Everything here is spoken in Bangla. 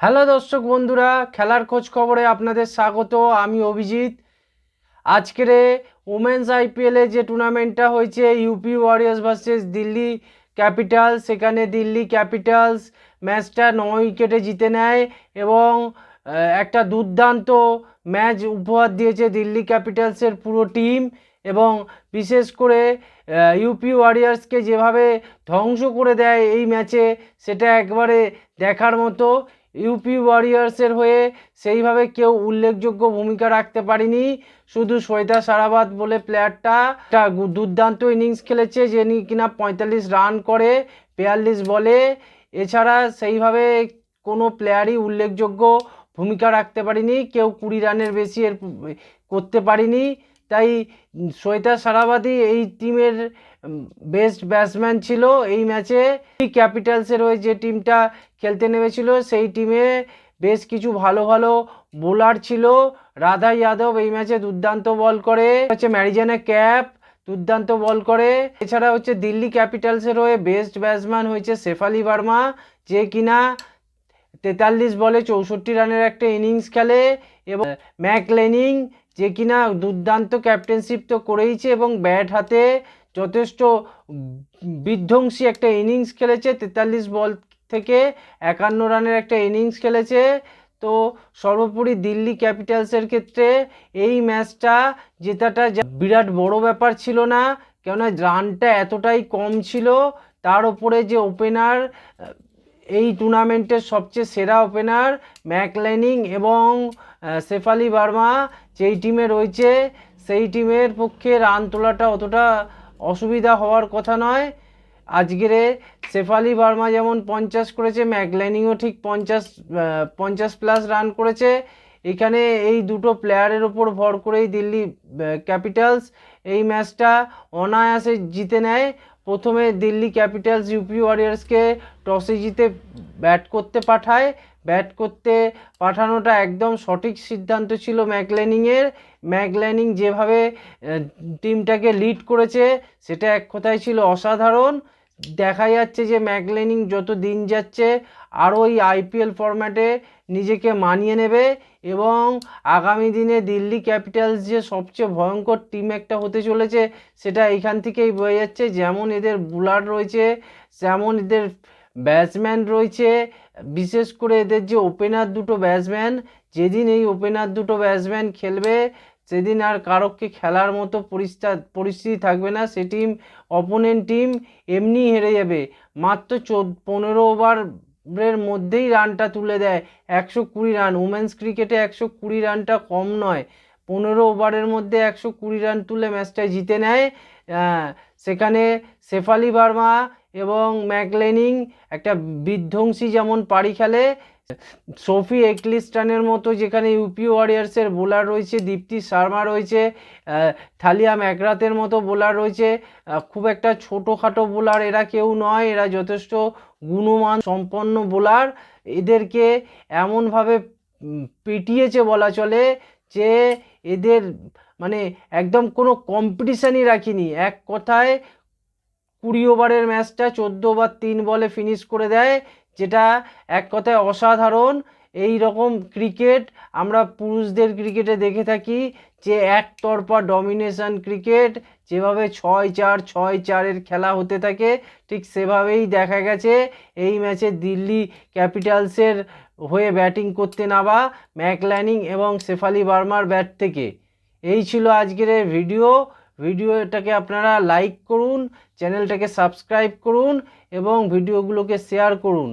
হ্যালো দর্শক বন্ধুরা, খেলার খোঁজ খবরে আপনাদের স্বাগত, আমি অভিজিৎ। আজকের ওমেন্স আইপিএলে যে টুর্নামেন্টটা হয়েছে UP warriors versus Delhi capitals সেখানে দিল্লি ক্যাপিটালস ম্যাচটা নয় উইকেটে জিতে নেয় এবং একটা দুর্দান্ত ম্যাচ উপহার দিয়েছে দিল্লি ক্যাপিটালসের পুরো টিম এবং বিশেষ করে ইউপি ওয়ারিয়ার্সকে যেভাবে ধ্বংস করে দেয় এই ম্যাচে সেটা একবারে দেখার মতো। ইউপি ওয়ারিয়ার্সের হয়ে সেইভাবে কেউ উল্লেখযোগ্য ভূমিকা রাখতে পারেনি। শুধু শ্বেতা সারাবাদ বলে প্লেয়ারটা দুর্দান্ত ইনিংস খেলেছে যিনি কিনা পঁয়তাল্লিশ রান করে, বিয়াল্লিশ বলে। এছাড়া সেইভাবে কোনো প্লেয়ারই উল্লেখযোগ্য ভূমিকা রাখতে পারেনি। কেউ কুড়ি রানের বেশি এর করতে পারেনি। তাই শ্বেতা সারাবাদই এই টিমের বেস্ট ব্যাটসম্যান ছিল। এই ম্যাচে ক্যাপিটালসের হয়ে যে টিমটা খেলতে নেমেছিল, সেই টিমে বেশ কিছু ভালো ভালো বোলার ছিল। রাধা যাদব এই ম্যাচে দুর্দান্ত বল করে। হচ্ছে ম্যারিজানা ক্যাপ দুর্দান্ত বল করে। এছাড়া হচ্ছে দিল্লি ক্যাপিটালসের হয়ে বেস্ট ব্যাটসম্যান হয়েছে শেফালি বার্মা, যে কিনা তেতাল্লিশ বলে চৌষট্টি রানের একটা ইনিংস খেলে। এবং ম্যাক লেনিং যে কিনা দুর্দান্ত ক্যাপ্টেনশিপ তো করেইছে এবং ব্যাট হাতে যথেষ্ট বিধ্বংসী একটা ইনিংস খেলেছে, তেতাল্লিশ বল থেকে একান্ন রানের একটা ইনিংস খেলেছে। তো সর্বোপরি দিল্লি ক্যাপিটালসের ক্ষেত্রে এই ম্যাচটা জেতাটা বিরাট বড় ব্যাপার ছিল না, কেননা রানটা এতটাই কম ছিল। তার ওপরে যে ওপেনার এই টুর্নামেন্টের সবচেয়ে সেরা ওপেনার ম্যাকলেনিং এবং শেফালি বার্মা, যেই টিমে রয়েছে, সেই টিমের পক্ষে রান তোলাটা অতটা অসুবিধা হওয়ার কথা নয়। আজকের শেফালি বার্মা যেমন পঞ্চাশ করেছে ম্যাকলেনিংও ঠিক পঞ্চাশ পঞ্চাশ প্লাস রান করেছে। এখানে এই দুটো প্লেয়ারের ওপর ভর করেই দিল্লি ক্যাপিটালস এই ম্যাচটা অনায়াসে জিতে নেয়। প্রথমে দিল্লি ক্যাপিটালস ইউপি ওয়ারিয়ার্সকে টসে জিতে ব্যাট করতে পাঠায়। ব্যাট করতে পাঠানোটা একদম সঠিক সিদ্ধান্ত ছিল ম্যাকলেনিংয়ের। ম্যাকলেনিং যেভাবে টিমটাকে লিড করেছে, সেটা এক কথায় ছিল অসাধারণ। দেখা যাচ্ছে যে ম্যাকলেনিং যত দিন যাচ্ছে, আরও এই আইপিএল ফরম্যাটে নিজেকে মানিয়ে নেবে এবং আগামী দিনে দিল্লি ক্যাপিটালস যে সবচেয়ে ভয়ঙ্কর টিম একটা হতে চলেছে, সেটা এইখান থেকেই বোঝা যাচ্ছে যেমন এদের বোলার রয়েছে, যেমন এদের ব্যাটসম্যান রয়েছে, বিশেষ করে এদের যে ওপেনার দুটো ব্যাটসম্যান যেদিন এই ওপেনার দুটো ব্যাটসম্যান খেলবে সেদিন আর কারোকে খেলার মতো পরিস্থা পরিস্থিতি থাকবে না, সে টিম অপোনেন্ট টিম এমনি হেরে যাবে। মাত্র চোদ, পনেরো ওভারের মধ্যেই রানটা তুলে দেয়। একশো কুড়ি রান উমেন্স ক্রিকেটে একশো কুড়ি রানটা কম নয়। পনেরো ওভারের মধ্যে একশো কুড়ি রান তুলে ম্যাচটা জিতে নেয়। সেখানে শেফালি বার্মা এবং ম্যাকলেনিং একটা বিধ্বংসী যেমন পারি খেলে, সফি একলিস্টানের মতো যেখানে ইউপি ওয়ারিয়ার্সের বোলার রয়েছে, দীপ্তি শর্মা রয়েছে থালিয়া ম্যাকরাতের মতো বোলার রয়েছে খুব একটা ছোটোখাটো বোলার এরা কেউ নয়, এরা যথেষ্ট গুণমান, সম্পন্ন বোলার। এদেরকে এমনভাবে পিটিয়েছে বলা চলে যে এদের মানে একদম কোনো কম্পিটিশানই রাখিনি। এক কথায় কুড়ি ওভারের ম্যাচটা চোদ্দ ওভার তিন বলে ফিনিশ করে দেয়, যেটা এক কথায় অসাধারণ। এই রকম ক্রিকেট আমরা পুরুষদের ক্রিকেটে দেখে থাকি যে একতরফা ডমিনেশন ক্রিকেট যেভাবে ছয় চার, ছয় চারের খেলা হতে থাকে, ঠিক সেভাবেই দেখা গেছে। এই ম্যাচে দিল্লি ক্যাপিটালসের হয়ে ব্যাটিং করতে নামা ম্যাকল্যানিং এবং শেফালি বার্মার ব্যাট থেকে। এই ছিল আজকের ভিডিও ভিডিওটাকে আপনারা লাইক করুন চ্যানেলটাকে সাবস্ক্রাইব করুন এবং ভিডিওগুলোকে শেয়ার করুন।